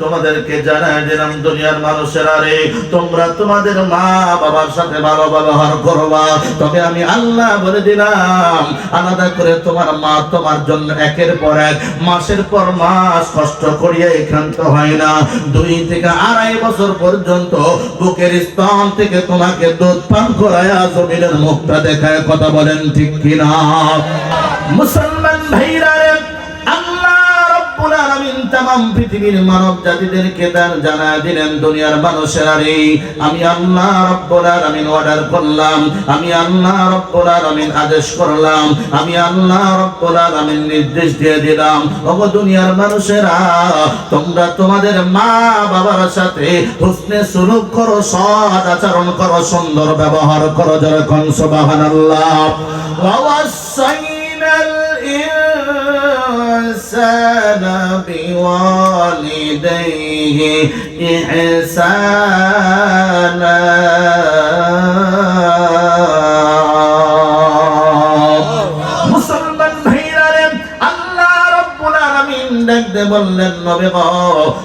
তোমাদেরকে জানায় দিলাম, দুনিয়ার মানুষেরা রে, তোমরা তোমাদের মা বাবার সাথে ভালো ব্যবহার করবা। তবে আমি আল্লাহ বলে দিলাম, আলাদা করে তোমার মা তোমার জন্য একের পর এক, মাসের পর মাস কষ্ট করিয়া এখান্ত হয় না। দুই থেকে আড়াই বছর পর্যন্ত বুকের স্তন থেকে তোমাকে দুধ পান করায়া জমিনের মুখটা দেখায়, কথা বলেন ঠিক কিনা? মুসলমান ভাইরা তাম পৃথিবীর মানব জাতিদের কেদার জানা দিলেন দুনিয়ার মানুষের আরে আমি আল্লাহ রব্বুল আলামিন অর্ডার করলাম। আমি আল্লাহ রব্বুল আলামিন আদেশ করলাম। আমি আল্লাহ রব্বুল আলামিন নির্দেশ দিয়ে দিলাম। ওগো দুনিয়ার মানুষেরা, তোমরা তোমাদের মা বাবার সাথে হুসনে সুলুক করো, সৎ আচরণ করো, সুন্দর ব্যবহার করো যখন সুবহানাল্লাহ। ওয়াসাইনাল ইনসানা বি بوالديه إحسانا ডাকতে বললেন, নবী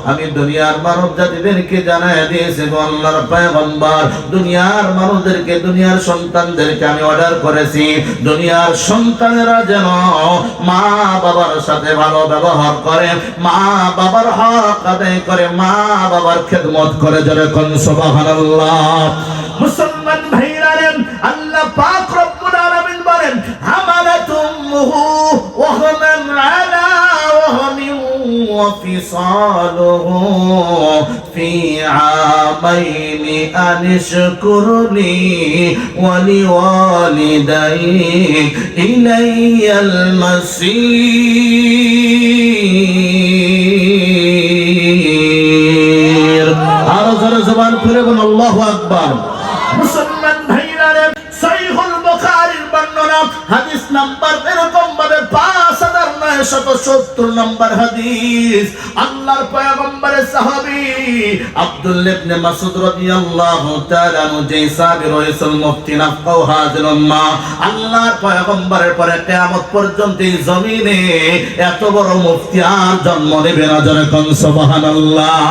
আমি দুনিয়ার মানব জাতিদেরকে জানায় দিয়েছি আল্লাহর পয়গম্বর। দুনিয়ার মানুষদেরকে, দুনিয়ার সন্তানদেরকে আমি অর্ডার করেছি। দুনিয়ার সন্তানেরা যেন মা বাবার সাথে ভালো ব্যবহার করে মা বাবার হক আদায় করে মা বাবার খেদমত করে যেরকম সুবহানাল্লাহ। মুসলমান ভাইরারে আল্লাহ পাক রব্বুল আলামিন বলেন হামালাত উম্মুহু ওয়াহনান আলা ওয়াহনিন وفصاله في عامين أن اشكر لي ولوالديك إلي المصير আরো জোরে জবান করে বলুন আল্লাহু আকবার মুসলমান ভাইরা রে সহিহুল বুখারীর বর্ণনা হাদিস নাম্বার এরকম ভাবে 5970 নম্বর হাদিস। আল্লাহর পয়গম্বরের সাহাবী আব্দুল্লাহ ইবনে মাসউদ রাদিয়াল্লাহু তাআলা যে সাহাবী রয়েছেন, মুফতি নাফকাউ হাজির উম্মাহ আল্লাহর পয়গম্বরের পরে কিয়ামত পর্যন্ত এই জমিনে এত বড় মুফতি আর জন্ম নেবে না যেরকম সুবহানাল্লাহ।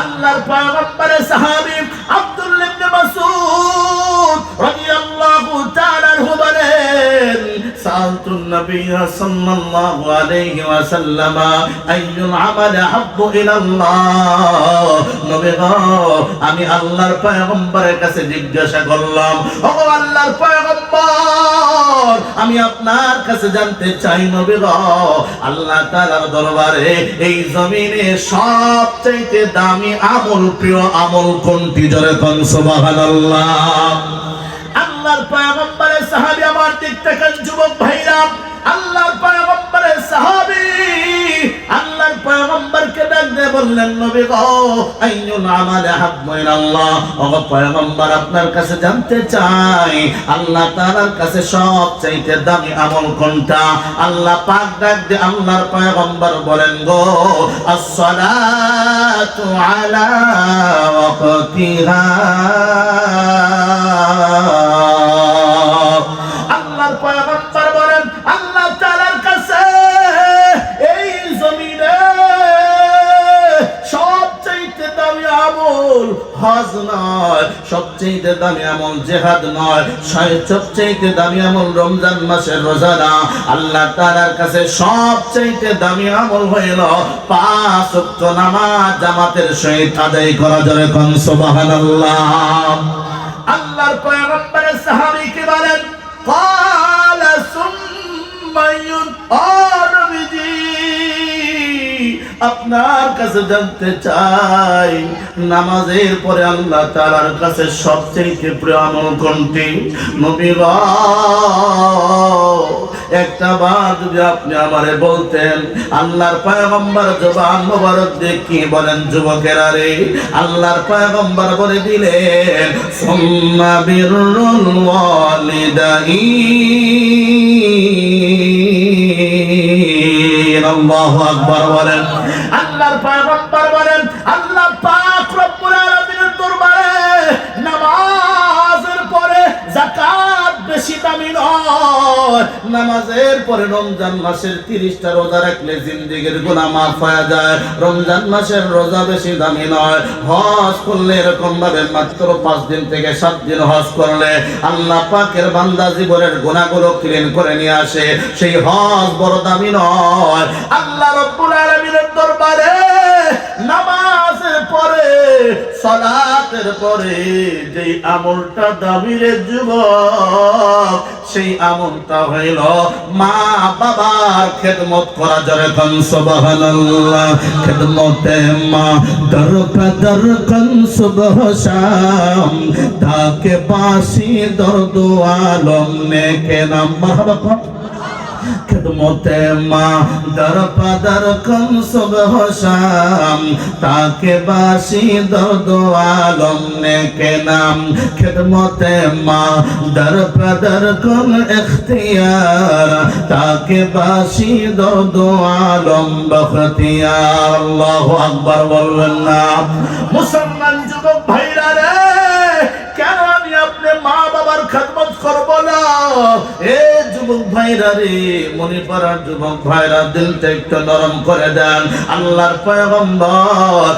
আল্লাহর পয়গম্বরের সাহাবী النبي صلى الله عليه وسلم أي العمل أحب إلى الله নবী গো আমি আল্লাহর পয়গম্বরের কাছে জিজ্ঞাসা করলাম ও আল্লাহর পয়গম্বর আমি আপনার কাছে জানতে চাই নবী গো আল্লাহ তাআলার দরবারে এই জমিনে সবচেয়ে দামি আমল প্রিয় আমল কোনটি জোরে কোন সুবহানাল্লাহ আল্লাহর পয়গম্বরের সাহাবী, আমার দিক যুবক ভাইরা, আল্লাহর পয়গম্বরের সাহাবী, আল্লাহর পয়গম্বরকে ডাক দিয়ে বললেন, নবী গো আইয়ুল আমালে হাব্বু ইলাল্লাহ ও পয়গম্বর আপনার কাছে জানতে চাই, আল্লাহ তাআলার কাছে সবচাইতে দামি আমল কোনটা? আল্লাহ পাক ডাক দিয়ে আল্লাহর পয়গম্বর বলেন, গো as-salatu ala waqtiha হজ নয় সবচেয়ে দামি আমল জেহাদ নয় সবচেয়ে দামি আমল রমজান মাসের রোজা না আল্লাহ তাআলার কাছে সবচেয়ে দামি আমল হইল পাঁচ ওয়াক্ত নামাজ জামাতের সহিত আদায় করা যাবে কোন সুবহানাল্লাহ আল্লাহর পয়গম্বরের সাহাবীকে বলেন قال ثم يد نبيجي আপনার কাছে জানতে চাই নামাজের পরে আল্লাহ তাআলার কাছে সবচেয়ে প্রিয় আমল কোনটি? নবী গো, একটা বার যদি আপনি আমারে বলতেন আল্লাহর পয়গম্বর জবান মোবারক কি বলেন যুবকেরা রে? আল্লাহর পয়গম্বর বলে দিলেন সুম্মা বিরুল ওয়ালিদাইন আল্লাহু আকবার বলেন। আল্লাহর পয়গম্বর বলেন আল্লাহ পাক রব্বুল আলামিনের দরবারে নামাজের পরে যাকাত নামাজের পরে রমজান মাসের তিরিশটা রোজা রাখলে জিন্দিগির গুণা মাফ হয়ে যায়। রমজান মাসের রোজা বেশি দামি নয়। হজ করলে এরকম ভাবে মাত্র পাঁচ দিন থেকে সাত দিন হজ করলে আল্লাহ পাকের বান্দা জীবনের গুণাগুলো ক্লিন করে নিয়ে আসে। সেই হজ বড় দামি নয়। আল্লাহ রব্বুল আলামিনের দরবারে নামাজের পরে, সালাতের পরে যেই আমলটা দামি রে যুবক, সেই আমলটা হইল মা বাবার খেদমত করা যাবে কন, সুবহানাল্লাহ। খেদমতে মা দর কদর কন সুবহ শাম তাকে বাসি দর্দ আলম নে কে নাম মারহাবা। খেদমতে মা, দর পাদর কম সব হসাম। তাকে বাসি দর্দ আলম নেকে নাম। খেদমতে মা, দর পাদর কম এখতিয়ার। তাকে বাসি দো আলম বখতিয়ার। আল্লাহ আকবর বলবেন না। মুসলমান যুবক ভাইরা রে, কেন আমি আপনি মা বাবার খেদমত করব না? এ ভাইরা রে, মনে পড়ার যুবক ভাইরা একটু নরম করে দেন। আল্লাহর পয়গম্বর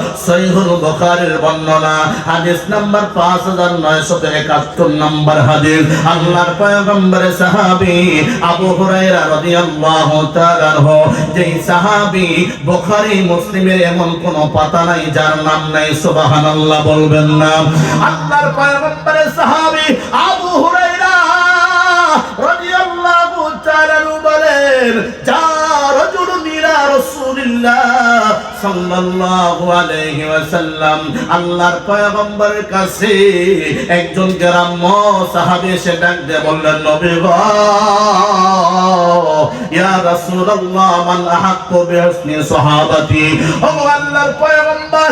বর্ণনা, হাদিস নাম্বার 5971 নম্বর হাদিস। আল্লাহর আবু যেই মুসলিমের এমন কোন পাতা নাই, যার নাম নাই সুবহানাল্লাহ বলবেন না। আল্লাহর পয়গম্বরের সাহাবী আবু আনহু বলেন যা একজন গ্রাম্য সাহাবী এসে ডাক দিয়ে বললেন, নবী ইয়া রাসূলুল্লাহ, মান আহাক্কু বিহুসনি সাহাবাতি? ও আল্লাহর পয়গম্বর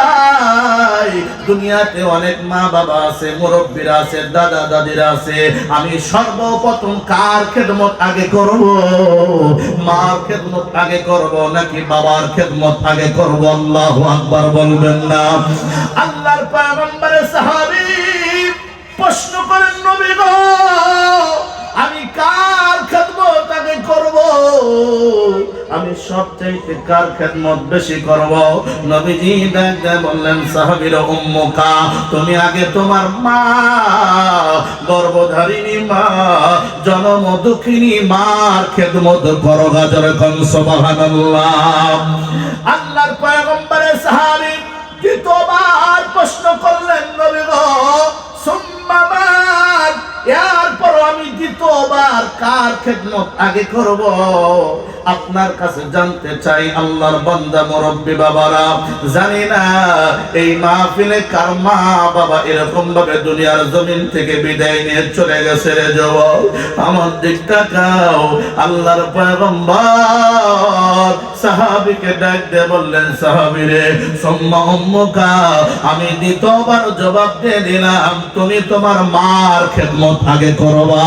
চাই। দুনিয়াতে অনেক মা বাবা আছে, মুরব্বীরা আছে দাদা দাদিরা আছে। আমি সর্বপ্রথম কার খেদমত আগে করব? মার খেদমত আগে করব নাকি বাবার খেদমত আগে করব? আল্লাহু আকবার বলবেন না। আল্লাহর পয়গম্বরের সাহাবী প্রশ্ন করেন, নবী গো, আমি কার খেদমত আগে করব? আমি সবচাইতে কার খেদমত বেশি করব? নবীজি ডাক বললেন, সাহাবীর উম্মুকা, তুমি আগে তোমার মা, গর্ভধারিণী মা, জনম দুঃখিনী মার খেদমত করো গাজর কন সুবহানাল্লাহ। আল্লাহর পয়গম্বরের সাহাবী দ্বিতীয়বার প্রশ্ন করলেন নবী আমি কার খেদমত আগে করব? আপনার কাছে জানতে চাই, আল্লাহর বান্দা বাবারা। জানি না এই মাহফিলে কার মা বাবা এরকম ভাবে দুনিয়ার জমিন থেকে বিদায় নিয়ে চলে গেছে রে যুবক। আমার দিক তাকাও, আল্লাহর পয়গম্বর। সাহাবীকে ডাক দিয়ে বললেন, সাহাবী রে, সম্মা উম্মুকা, আমি দ্বিতীয়বার জবাব দিয়ে দিলাম, তুমি তোমার মার খেদমত আগে করবা।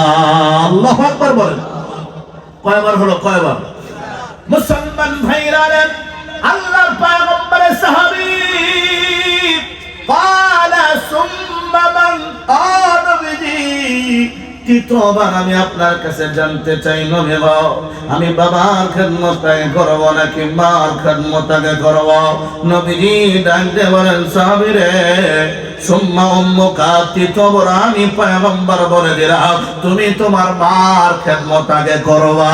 আল্লাহু আকবার বলেন কয়বার হলো কয়বার মুসলমান ভাইরা রে আল্লাহর পয়গম্বরের সাহাবী قال ثم من قال بذي তৃতীয়বার আমি আপনার কাছে জানতে চাই গো, আমি বাবার খেদমত আগে করব নাকি মার খেদমত আগে করব? নবীজি ডাক দিয়ে বলেন সাহাবী রে সুম্মা উম্মুকা তৃতীয়বার আমি পয়গম্বর বলে দিলাম তুমি তোমার মার খেদমত আগে করবা।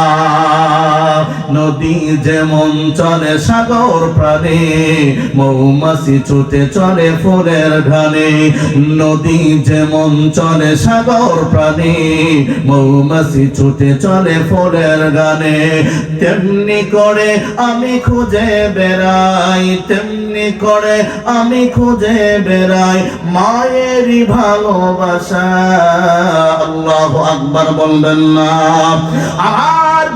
নদী যেমন চলে সাগর প্রাণে মৌমাছি ছুটে চলে ফুলের ঘানে নদী যেমন চলে সাগর প্রাণে মৌমাছি ছুটে চলে ফোরের গানে। তেমনি করে আমি খুঁজে বেড়াই, তেমনি করে আমি খুঁজে বেড়াই মায়েরই ভালোবাসা। আল্লাহ আকবার বলবেন না। আমার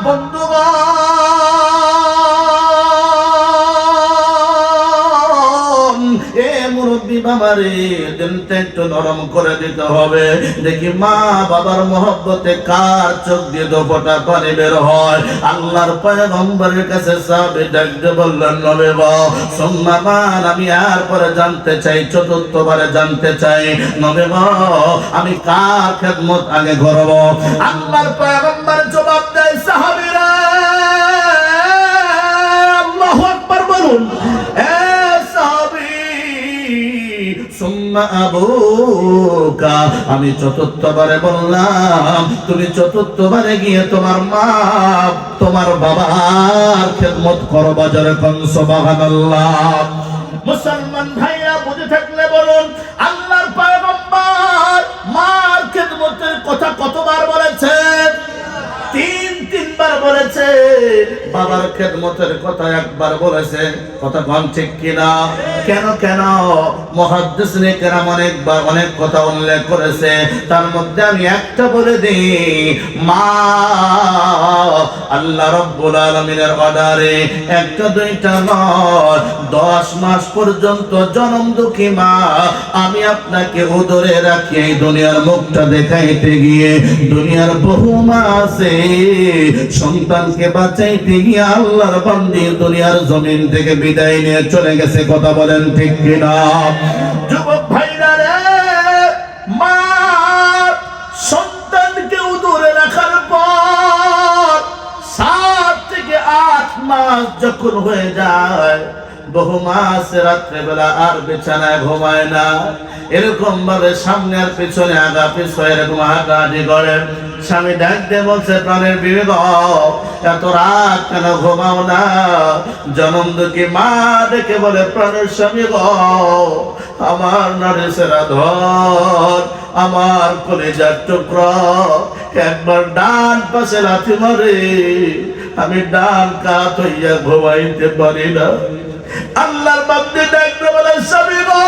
একটু নরম করে দিতে হবে। দেখি মা বাবার মহব্বতে কার চোখ দিয়ে দোপটা পানি বের হয়? আল্লাহর কাছে ডাকতে বললেন, নবে সম্মান আমি আর পরে জানতে চাই, চতুর্থবারে জানতে চাই। নবে আমি কার খেদমত আগে করব? আল্লাহর পয়গম্বর জবাব দেয় আবুকা, আমি চতুর্থবারে বললাম, তুমি চতুর্থবারে গিয়ে তোমার মা, তোমার বাবার খেদমত করো বাজারে কন, সুবহানাল্লাহ। মুসলমান ভাইরা, বুঝে থাকলে বলুন, আল্লাহর পয়গম্বর মার খেদমতের কথা কতবার বলেছেন? তিন, তিনবার বলেছে বাবার খেদমতের কথা একবার বলেছে। কথা কম ঠিক কিনা? কেন কেন? মহাদ্দেশনে কেরাম অনেকবার অনেক কথা উল্লেখ করেছে। তার মধ্যে আমি একটা বলে দিই, মা, আল্লাহ রব্বুল আলমিনের অর্ডারে একটা, দুইটা নয় দশ মাস পর্যন্ত জনম দুঃখী মা, আমি আপনাকে উদরে রাখি এই দুনিয়ার মুখটা দেখাইতে গিয়ে। দুনিয়ার বহু মাসে সন্তানকে বাঁচাইতে গিয়ে আল্লাহর বান্দি দুনিয়ার জমিন থেকে বিদায় নিয়ে চলে গেছে, কথা বলেন ঠিক কিনা? যুবক ভাইরা রে মা সন্তানকে উদরে রাখার পর সাত থেকে আট মাস যখন হয়ে যায় বহু মাস রাত্রেবেলা আর বিছানায় ঘুমায় না। এরকম ভাবে সামনে আর পিছনে আগা পিছনে এরকম হাঁটাহাঁটি করে। স্বামী ডাক দিয়ে বলছে, প্রাণের বিবেক, এত রাত কেন ঘুমাও না? জনম দুঃখী মা ডেকে বলে, প্রাণের স্বামী গ, আমার নারী সেরা ধর, আমার কলেজার টুকরা, একবার ডান পাশে লাথি মারে, আমি ডান কাত হইয়া ঘুমাইতে পারি না। আল্লাহর বান্দে ডাকতে বলে, স্বামী গো,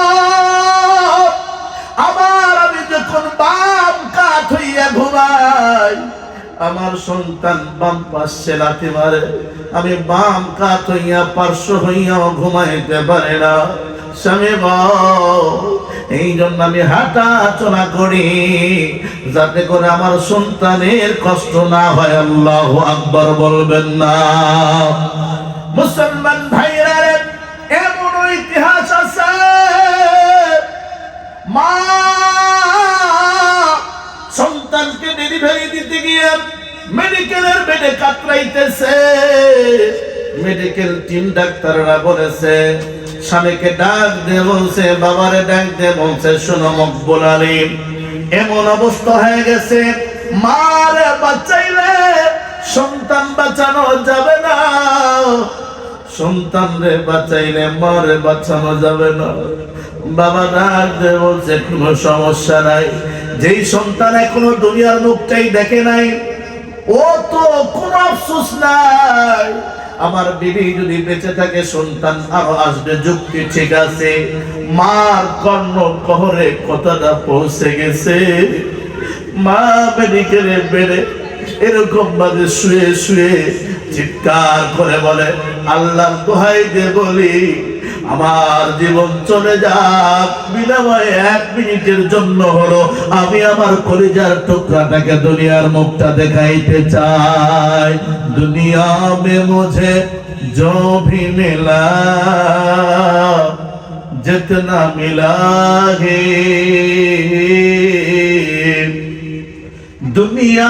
আমার আমি যখন বাম কাত হইয়া ঘুমাই, আমার সন্তান বাম পাশে লাথি মারে, আমি বাম কাত হইয়া পার্শ্ব হইয়াও ঘুমাইতে পারে না। স্বামী এই জন্য আমি হাঁটা চলা করি, যাতে করে আমার সন্তানের কষ্ট না হয়। আল্লাহ আকবর বলবেন না। মুসলমান ভাইরা মা! সন্তানকে ডেলিভারি দিতে গিয়ে মেডিকেলের বেডে কাতরাইতেছে। মেডিকেল টিম ডাক্তাররা বলেছে, স্বামীকে ডাক দিয়ে বলছে, বাবারে ডাক দিয়ে বলছে, শোনো মকবুল আলী এমন অবস্থা হয়ে গেছে, মারে বাঁচাইলে সন্তান বাঁচানো যাবে না। সন্তান রে বাঁচাইলে মারে বাঁচানো যাবে না। বাবা দিয়ে বলছে, কোনো সমস্যা নাই। যেই সন্তান এখনও দুনিয়ার মুখটাই দেখে নাই, ও তো কোনো আফসোস নাই। আমার বিবি যদি বেঁচে থাকে, সন্তান আরও আসবে, যুক্তি ঠিক আছে। মার কর্ণ কহরে কথাটা পৌঁছে গেছে। মা মেডিকেলে বেড়ে এরকম ভাবে শুয়ে শুয়ে চিৎকার করে বলে আল্লাহ দোহাই দে বলি। আমার জীবন চলে যাক বিনিময়ে এক মিনিটের জন্য হলো আমি আমার কলিজার টুকরাটাকে দুনিয়ার মুখটা দেখাইতে চাই দুনিয়া মে মুঝে जो भी मिला जितना मिला है दुनिया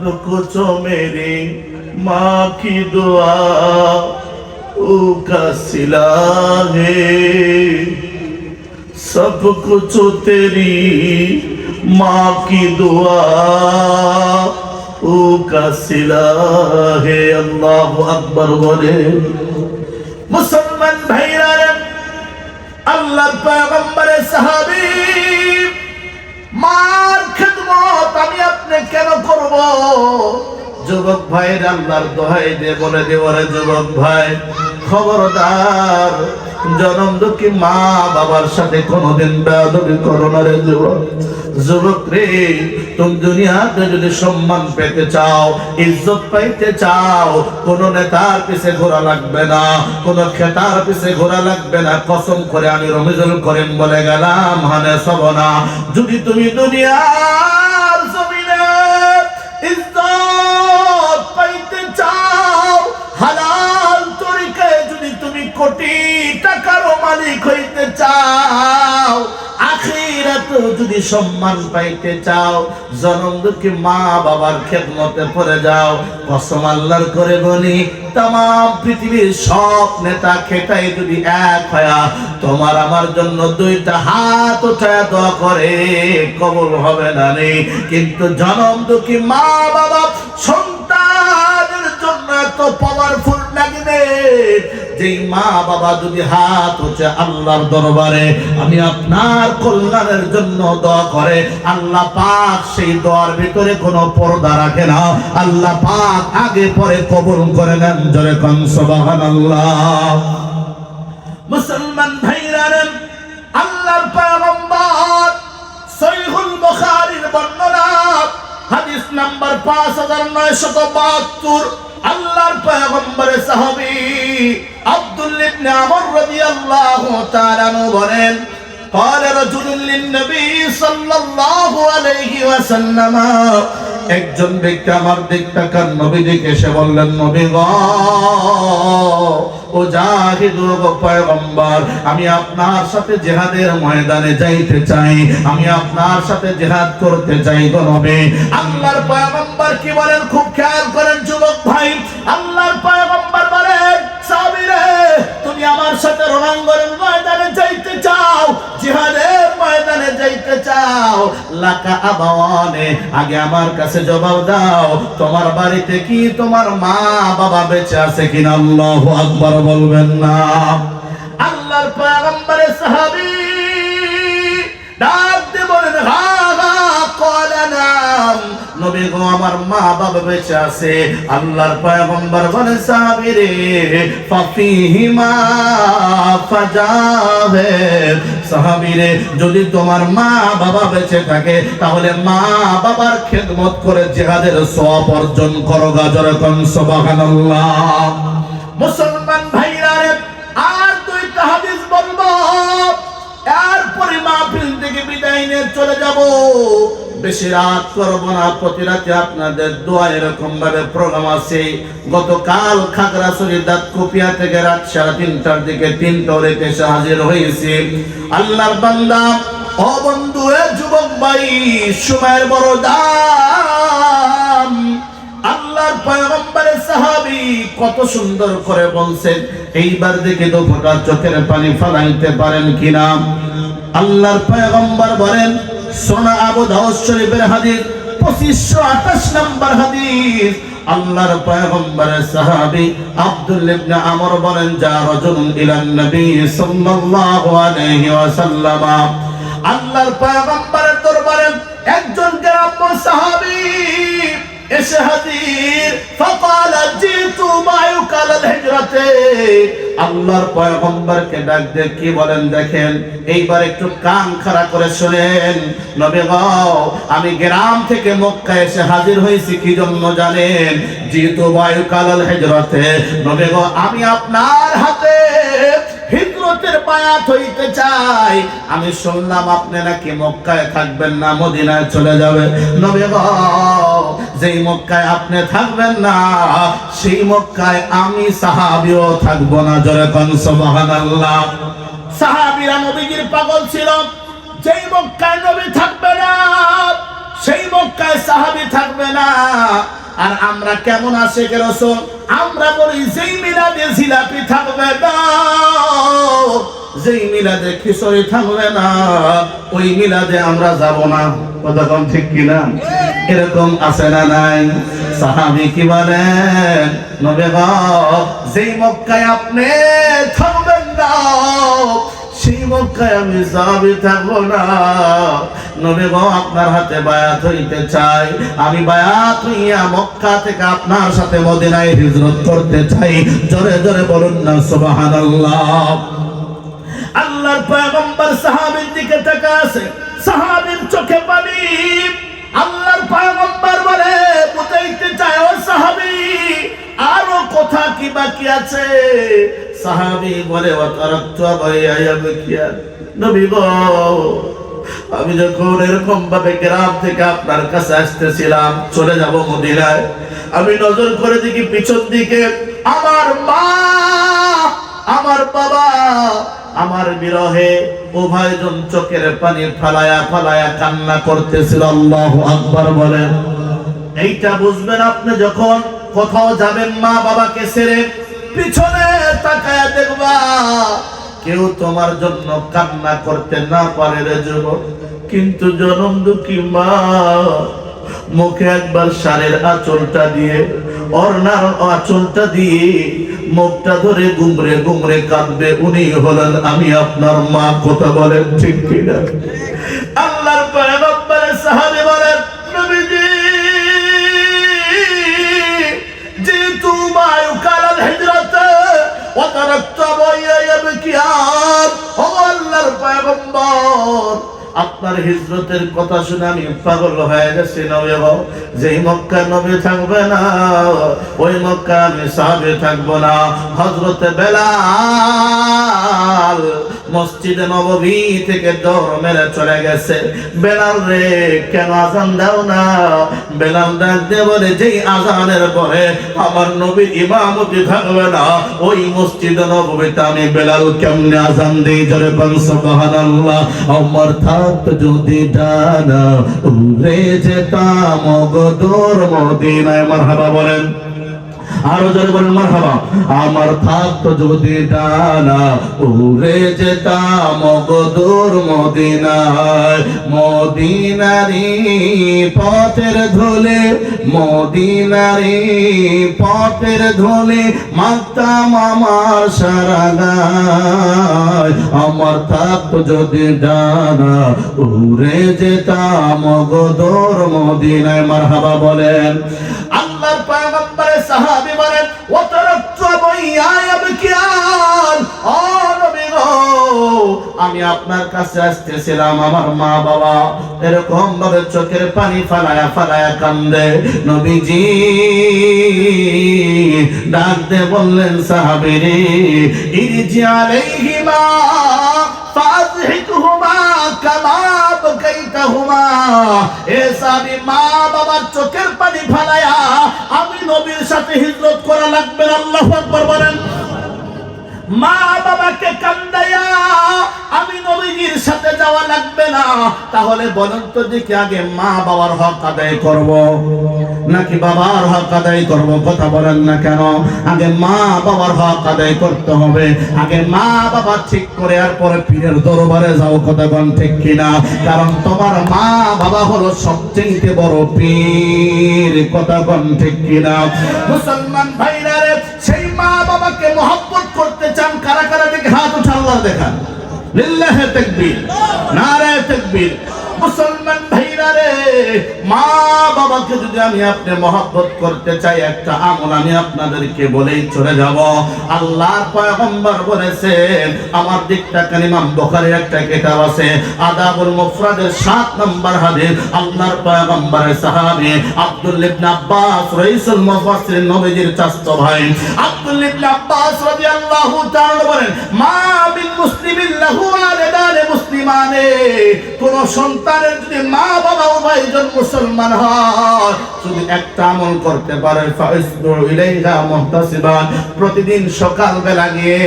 कुछ मेरी माँ की दुआ का सिला है सब कुछ तेरी माँ की दुआ का सिला है अल्लाह আকবর বলে মুসলমান ভাইরা রে, আল্লাহর পয়গম্বরের সাহাবী মার খেদমত আমি আপনি কেন করব যুবক ভাইয়ের আল্লাহর দোহাই দিয়ে বলে দেওয়ারে যুবক ভাই। খবরদার, জনম দুঃখী মা বাবার সাথে কোনোদিন বেয়াদবি করো না রে যুবক। যুবক রে, তুমি দুনিয়াতে যদি সম্মান পেতে চাও, ইজ্জত পাইতে চাও, কোন নেতার পিছে ঘোরা লাগবে না, কোন খেতার পিছে ঘোরা লাগবে না। কসম করে আমি রমিজুল করিম বলে গেলাম, হানে সব না। যদি তুমি দুনিয়ার জমিনে ইজ্জত পাইতে চাও হালাল তরিকায় যদি তুমি কোটি টাকারও মালিক হইতে চাও যদি সম্মান পাইতে চাও, জনম দুঃখী মা বাবার খেদমতে পড়ে যাও। কসম আল্লাহর করে বলি তাম পৃথিবীর সব নেতা খেটাই যদি এক হয়া, তোমার আমার জন্য দুইটা হাত উঠায় দোয়া করে কবল হবে না নেই কিন্তু জনম দুঃখী মা বাবা সন্তানের জন্য এত পাওয়ারফুল ম্যাগনেট যেই মা বাবা যদি হাত হচ্ছে আল্লাহর দরবারে, আমি আপনার কল্যাণের জন্য দোয়া করে, আল্লাহ পাক সেই দোয়ার ভিতরে কোনো পর্দা রাখে না। আল্লাহ পাক আগে পরে কবুল করে নেন, জোরে সুবহানাল্লাহ। মুসলমান ভাইরা আল্লাহর পয়গম্বর সহিহুল বুখারীর বর্ণনা, হাদিস নাম্বার 5972 আল্লাহর পয়গম্বরের সাহাবী আব্দুল্লাহ ইবনে আমর রাদিয়াল্লাহু তাআলা আনহু বলেন قال رجل للنبي صلى الله عليه وسلم একজন ব্যক্তি আমার দিক তাকান নবী দিকে এসে বললেন নবী গো ও জাহিদুল পয়গম্বর আমি আপনার সাথে জিহাদের ময়দানে যাইতে চাই আমি আপনার সাথে জিহাদ করতে চাই গো নবী আল্লাহর পয়গম্বর কি বলেন খুব খেয়াল করেন লাকা আবাওয়ানে। আগে আমার কাছে জবাব দাও, তোমার বাড়িতে কি তোমার মা বাবা বেঁচে আছে কিনা? আল্লাহু আকবার বলবেন না। নবী গো আমার মা বেঁচে আছে। আল্লাহর পয়গম্বর বলে সাহাবী রে ফাফিহিমা ফাজাবে সাহাবী রে যদি তোমার মা বাবা বেঁচে থাকে, তাহলে মা বাবার খেদমত করে জিহাদের সওয়াব অর্জন করো গাজর কোন, সুবহানাল্লাহ। মুসলমান ভাইরা আর দুইটা হাদিস বলব। এরপরে মাহফিল থেকে বিদায় নিয়ে চলে যাব। বেশি রাত করব না, প্রতি রাতে আপনাদের দোয়া এরকম ভাবে প্রোগ্রাম আছে। গতকাল খাগড়াছড়ি দাঁত কুপিয়া থেকে রাত সাড়ে তিনটার দিকে তিনটা রেতে এসে হাজির হয়েছে। আল্লাহর বান্দা, ও বন্ধু যুবক ভাই, সময়ের বড় দাম। আল্লাহর পয়গম্বরের সাহাবী কত সুন্দর করে বলছেন, এইবার দেখে ফোটা চোখের পানি ফালাইতে পারেন কিনা? আল্লাহর পয়গম্বর বলেন সোনা আবু দাউদ শরীফের হাদিস 2528 নম্বর হাদিস। আল্লাহর পয়গম্বরের সাহাবী আব্দুল ইবনে আমর বলেন, যা রজুল ইলান নবী সাল্লাল্লাহু আলাইহি ওয়াসাল্লাম। আল্লাহর পয়গম্বরের দরবারে একজন গ্রাম্য সাহাবী এসে হাজির। জিতু মায়ুক আলাল হিজরাতে। আল্লাহর পয়গম্বরকে ডাক দিয়ে কি বলেন দেখেন? এইবার একটু কান খাড়া করে শুনেন। নবী আমি গ্রাম থেকে মক্কা এসে হাজির হয়েছি, কি জন্য জানেন? জিতু মায়ুক আলাল হিজরাতে। নবী আমি আপনার হাতে হিজরতের বায়াত হইতে চাই। আমি শুনলাম আপনি নাকি মক্কায় থাকবেন না, মদিনায় চলে যাবে। নবী গো, যেই মক্কায় আপনি থাকবেন না, সেই মক্কায় আমি সাহাবিও থাকব না, জোরে কোন সুবহানাল্লাহ। সাহাবীরা নবীজির পাগল ছিল। যেই মক্কায় নবী থাকবে না সেই মক্কায় সাহাবি থাকবে না। আর আমরা কেমন আছে কে রসুল? আমরা বলি, যেই মিলাদে জিলাপি থাকবে না, যেই মিলাদে খিচুড়ি থাকবে না, ওই মিলাদে আমরা যাব না। কম ঠিক কিনা এরকম আছে না নাই? সাহাবি কি বলেন নবে যেই মক্কায় আপনি থাকবেন না মক্কায় আমি যাবি থাকব না। নবী গো, আপনার হাতে বায়াত হইতে চাই। আমি বায়াত হইয়া মক্কা থেকে আপনার সাথে মদিনায় হিজরত করতে চাই। জোরে জোরে বলুন না, সুবহানাল্লাহ। আল্লাহর পয়গম্বর সাহাবীর দিকে তাকাছে সাহাবীর চোখে পানি। আল্লাহর পয়গম্বর বলে, বুঝাইতে চায় ও সাহাবী, আরও কথা কি বাকি আছে? সাহাবী বলে আমি যখন এরকম ভাবে গ্রাম থেকে আপনার কাছে আসতেছিলাম, চলে যাব মদিনায়। আমি নজর করে দেখি পিছন দিকে, আমার মা, আমার বাবা, আমার বিরহে উভয়জন চোখের পানি ফালায়া ফালায়া কান্না করতেছিল। আল্লাহু আকবার বলেন। এইটা বুঝবেন আপনি যখন কোথাও যাবেন মা বাবাকে ছেড়ে পিছনে তাকায়া দেখবা কেউ তোমার জন্য কান্না করতে না পারে রে যুবক। কিন্তু জনম দুঃখী মা, মুখে একবার সারের আঁচলটা দিয়ে, অর্ণার আঁচলটা দিয়ে মুখটা ধরে গুমরে গুমরে কাঁদবে। উনি হলেন আমি, আপনার মা, কথা বলেন ঠিক কিনা? আপনার হিজরতের কথা শুনে আমি পাগল হয়ে গেছি গো? যেই মক্কা নবী থাকবে না, ওই মক্কা আমি সাহাবে থাকব না। হজরতে বেলাল মসজিদে নববী থেকে দৌড় মেরে চলে গেছে। বেলাল রে, কেন আজান দাও না? বেলাল ডাক দিয়ে বলে, যেই আজানের পরে আমার নবীর ইমামতি থাকবে না, ওই মসজিদে নববীতে আমি বেলাল কেমনে আজান দিই? জোরে পান সুবহানাল্লাহ, আমার থাকত যদি ডানা, উড়ে যেতাম গদর মদিনায়। মারহাবা বলেন আরও জোরে বলেন, মারহাবা। আমার থাকতো যদি ডানা, উড়ে যেতাম গদুর মদিনায়। মদিনারি পথের ধুলে, মদিনারি পথের ধুলে মাতাম আমার সারা গায় আমার থাকতো যদি ডানা, উড়ে যেতাম গদুর মদিনায়। মারহাবা বলেন আল্লাহর পয়গম্বরের সাহাবী বলেন ওয়াতারাক্তু বাইয়া ইয়াবকিয়ান গো আমি আপনার কাছে আসতেছিলাম, আমার মা বাবা। এরকম ভাবে চোখের পানি ফালায়া ফালায়া কান্দে। নবীজি ডাক দে বললেন, সাহাবীরে, ইরজি আলাইহিমা মা বাবার চোখের পানি ফালায়া আমি নবীর সাথে হিজরত করা লাগবে আল্লাহু আকবার বলেন। মা বাবাকে কান্দাইয়া আমি নবীজির সাথে যাওয়া লাগবে না। তাহলে বলেন তো আগে মা বাবার হক আদায় করব। নাকি বাবার হক আদায় করব? কথা বলেন না কেন? আগে মা বাবার হক আদায় করতে হবে। আগে মা বাবা ঠিক করে, আর পরে পীরের দরবারে যাও, কথা বলেন ঠিক কিনা? কারণ তোমার মা বাবা হলো সবচেয়ে বড় পীর, কথা বলেন ঠিক কিনা? মুসলমান ভাইরা আল্লাহ দেখান লিল্লাহে তাকবীর নারায়ে তাকবীর। মুসলমান মা বাবাকে যদি আমি আপনি মহব্বত করতে চাই, একটা আমল আমি আপনাদেরকে বলেই চলে যাব। আল্লাহর পয়গম্বর বলেছেন, আমার দিকটা কালিমাম বুখারীর একটা কিতাব আছে, আদাবুল মুফরাদের 7 নম্বর হাদিস। আল্লাহর পয়গম্বরের সাহাবী আব্দুল ইবনে আব্বাস, রাইসুল মুফাসসির নবীজির চাচা ভাই আব্দুল ইবনে আব্বাস রাদিয়াল্লাহু তাআলা বলেন, মা মিন মুসলিমিন লাহু ওয়ালাদান মুসলিমানে, কোন সন্তানের যদি মা বাবা উভয়জন মুসলমান হয়, যদি একটা আমল করতে পারে প্রতিদিন সকাল বেলা গিয়ে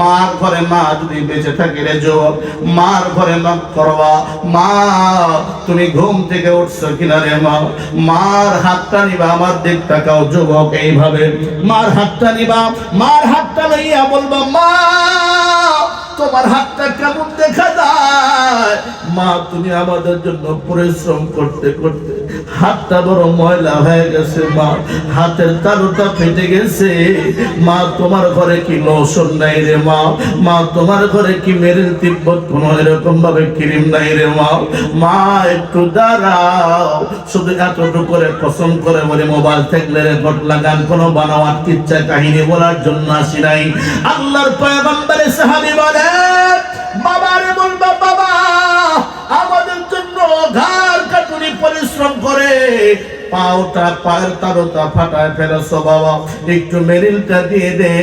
মার ঘরে মা যদি বেঁচে থাকে রে যুবক, মার ঘরে নক করবা। মা, তুমি ঘুম থেকে উঠছো কিনা রে মা? মার হাতটা নিবা, আমার দিক তাকাও যুবক, এইভাবে। মার হাতটা নিবা, মার হাতটা লইয়া বলবা, মা, তোমার হাতটা কেমন দেখা যায়? মা, তুমি আমাদের জন্য পরিশ্রম করতে করতে হাতটা বড় ময়লা হয়ে গেছে, মা। হাতের তালুটা ফেটে গেছে। মা, তোমার ঘরে কি লোশন নাই রে, মা? মা, তোমার ঘরে কি মেরিল তিব্বত কোনো এরকম ভাবে ক্রিম নাই রে, মা? মা, একটু দাঁড়াও। শুধু এতটুকু করে কসম করে বলে, মোবাইল থাকলে রেকর্ড লাগান, কোনো বানাওয়ার কিচ্ছা কাহিনী বলার জন্য আসি নাই। আল্লাহর পয়গম্বরে সাহাবী বলেন ঘাড় কাটুনি পরিশ্রম করে, পাওটা পায়ের তারতা ফাটায় বাবা। একটু মেরিলটা দিয়ে দে,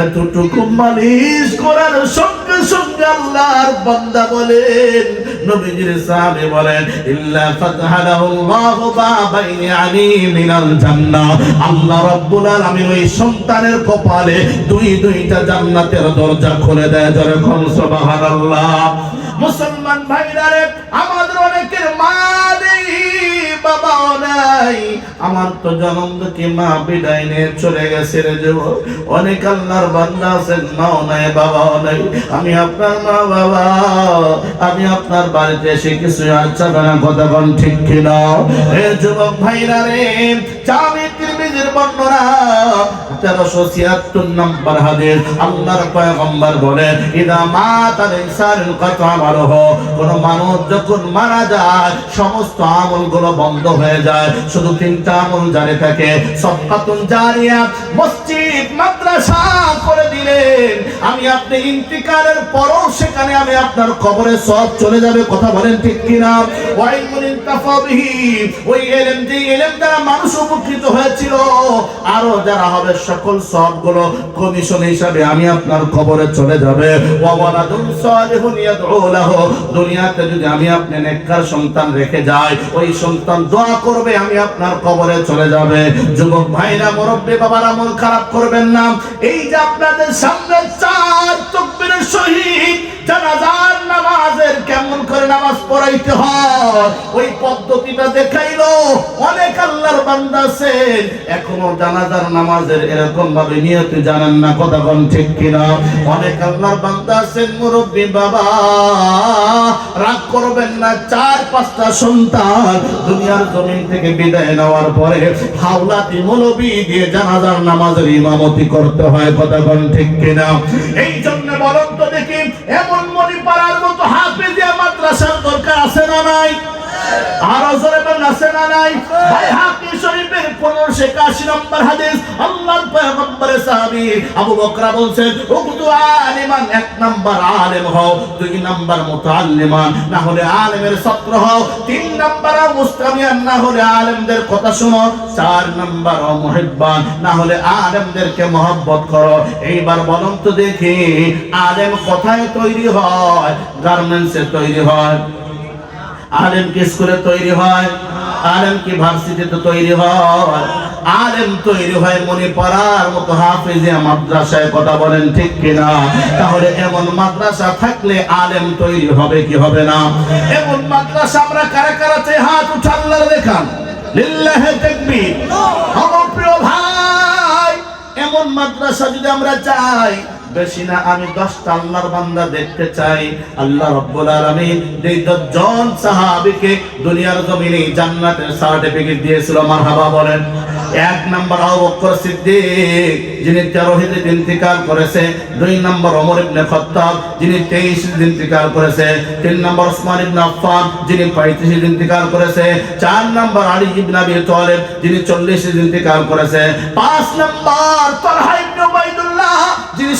এতটুকু মালিশ করার সঙ্গে সঙ্গে আল্লাহর বান্দা বলেন, নবীজির সাহাবে বলেন, ইল্লা ফাতহালাহুল্লাহু বাবাইনি আনি মিনাল জান্নাহ। আল্লাহ রাব্বুল আলামিন ওই সন্তানের কপালে দুই দুইটা জান্নাতের দরজা খুলে দেয়, জোরে কোন সুবহানাল্লাহ। মুসলমান ভাইরা রে নাই। আমার তো জন্ম মা বিদায় নিয়ে চলে গেছে রে যুবক অনেক আল্লাহর বান্দা আছেন, মাও নাই, বাবাও নাই। আমি আপনার মা, বাবা। আমি আপনার বাড়িতে এসে কিছু আচ্ছা না কথা বল ঠিক কিনা। এ যুবক ভাইরা রে, চাবি তিরমিজির বর্ণনা। তেরোশো ছিয়াত্তর নম্বর হাদিস, আল্লাহর পয়গম্বর বলেন ইদা কাতা আমালহ কোন মানুষ যখন মারা যায়, সমস্ত বন্ধ হয়ে যায়। শুধু তিনটা আমল থাকে। জারিয়া, মসজিদ, মাদ্রাসা করে দিলেন। আমি আপনি ইন্তিকালের পরও সেখানে আমি আপনার কবরে সব চলে যাবে, কথা বলেন ঠিক কিনা? ওই এলেম যে এলেম দ্বারা মানুষ উপকৃত হয়েছিল, আরও যারা হবে সকল সবগুলো কমিশন হিসাবে আমি আপনার কবরে চলে যাবে। দুনিয়াতে যদি আমি আপনি নেককার সন্তান রেখে যাই, ওই সন্তান দোয়া করবে, আমি আপনার খবরে চলে যাবে। যুবক ভাইরা, মুরব্বী বাবার আমল খারাপ করবেন না। এই যে আপনাদের সামনে চার তকবীরের সহিত জানাজার নামাজের কেমন করে নামাজ পড়াইতে হয়? ওই পদ্ধতিটা অনেক আল্লাহর বান্দা আছেন। এখনও জানাজার নামাজের এরকম ভাবে নিয়ত না, কথা কোন ঠিক কিনা? অনেক আল্লাহর বান্দা আছেন, মুরব্বী বাবা। রাগ করবেন না, চার, পাঁচটা সন্তান দুনিয়ার জমিন থেকে বিদায় নেওয়ার পরে হাওলাতি মৌলবি দিয়ে জানাজার নামাজের ইমামতি করতে হয়, কথা কোন ঠিক কিনা? এই জন্য বলুন তো দেখি, এমন মনি পাড়ার মতো হাফেজিয়া মাদ্রাসার দরকার আছে না নাই? আর জোরে আছে না নাই? ভাই হাকি শরীফের 1581 নম্বর হাদিস, আল্লাহর সাহাবী আবু বকর বলছেন আলিমান, এক আলেম হও, দুই না হলে আলেমের ছাত্র হও, তিন নাম্বার মুস্তামিয়ান, না হলে আলেমদের কথা শোনো, চার নাম্বার মুহিব্বান, না হলে আলেমদেরকে মহব্বত করো। এইবার বলুন তো দেখি, আলেম কোথায় তৈরি হয়? গার্মেন্টসে তৈরি হয়? আলেম কি স্কুলে তৈরি হয়? আলেম কি ভার্সিটিতে তৈরি হয়? আলেম তৈরি হয় মনে পড়ার মতো হাফিজিয়া মাদ্রাসায়, কথা বলেন ঠিক কিনা? তাহলে এমন মাদ্রাসা থাকলে আলেম তৈরি হবে কি হবে না? এমন মাদ্রাসা আমরা কারা কারা চাই? হাত উঠাল্লার দেখান। লিল্লাহে তাকবীর। আমার প্রিয় ভাই, এমন মাদ্রাসা যদি আমরা চাই বেশি না, আমি দশটা আল্লাহর বান্দা দেখতে চাই। আল্লাহ রব্বুল আলামিন যেই দশজন সাহাবীকে দুনিয়ার জমিনে জান্নাতের সার্টিফিকেট দিয়েছিল, মারহাবা বলেন। এক নম্বর সিদ্দিক, যিনি তেরো হিজরিতে ইন্তিকাল করেছে। দুই নম্বর ওমর ইবনে যিনি তেইশ হিজরিতে ইন্তিকাল করেছে। তিন নম্বর ওসমান ইবনে আফফান, যিনি পঁয়ত্রিশ হিজরিতে ইন্তিকাল করেছে। চার নম্বর আলী ইবনে আবি যিনি চল্লিশ হিজরিতে ইন্তিকাল করেছে। পাঁচ নম্বর ইবনে উবাইদুল্লাহ যিনি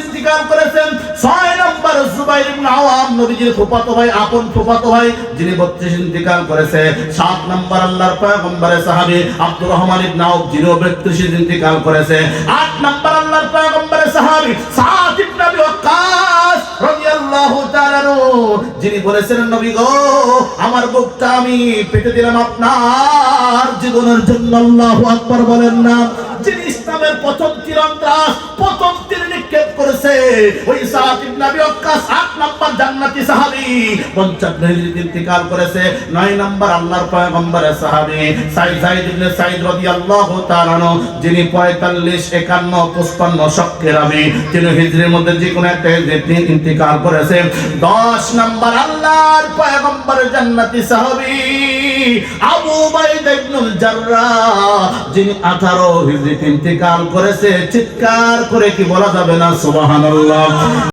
ইন্তিকাল করেছেন, ছয় নম্বর জুবাইর ইবনে আওয়াম নবীজির ফুফাতো ভাই, আপন ফুফাতো ভাই, যিনি বত্রিশ ইন্তিকাল করেছে। সাত নম্বর আল্লাহর আব্দুর রহমান ইবনে আউফ ইন্তিকাল করেছে। আট নম্বর আল্লাহর ইবনে আবি ওয়াক্কাস রাদিয়াল্লাহু তাআলা যিনি নবী গো, আমার বুকটা আমি পেটে দিলাম আপনার জীবনের জন্য, আল্লাহু আকবার বলেন না। যিনি ইসলামের প্রথম তীরন্দাজ, প্রথম করেছে ওই সাদ ইবনে আবি ওয়াক্কাস আট নাম্বার জান্নাতি সাহাবী। পঞ্চান্ন হিজরিতে ইন্তিকাল করেছে, নয় নাম্বার আল্লাহর পয়গম্বরের সাহাবী সাইদ সাইদ ইবনে সাইদ রাদিয়াল্লাহু তাআলা যিনি 45 51 55 শক্কের আমি তিনি হিজরির মধ্যে যে কোনো একটা হিজরিতে ইন্তিকাল করেছে 10 নাম্বার আল্লাহর পয়গম্বরের জান্নাতি সাহাবী। আবু উবাইদা ইবনুল জাররাহ যিনি 18 হিজরিতে ইন্তেকাল করেছে, চিৎকার করে কি বলা যাবে না? সুবহানাল্লাহ।